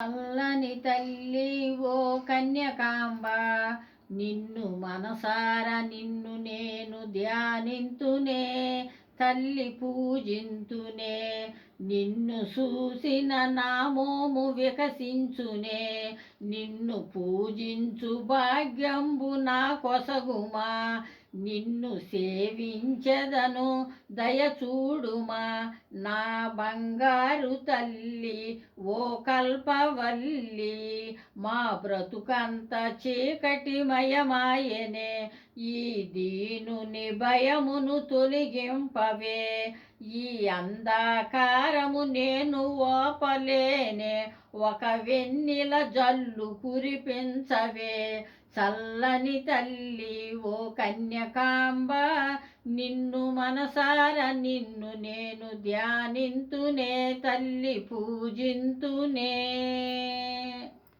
చల్లని తల్లి ఓ కన్యకాంబ నిన్ను మనసార నిన్ను నేను ధ్యానింతునే. తల్లి పూజింతునే నిన్ను చూసిన నామోము వికసించునే నిన్ను పూజించు భాగ్యంబు నా కొసగుమా నిన్ను సేవించదను దయచూడుమా. నా బంగారు తల్లి ఓ కల్పవల్లి మా బ్రతుకంత చీకటిమయమాయనే ఈ దీనుని భయమును తొలగింపవే. ఈ అంధకారము నేను ఓపలేనే ఒక వెన్నెల జల్లు కురిపించవే. చల్లని తల్లి ఓ కన్యకాంబ నిన్ను మనసార నిన్ను నేను ధ్యానింతునే తల్లి పూజింతునే.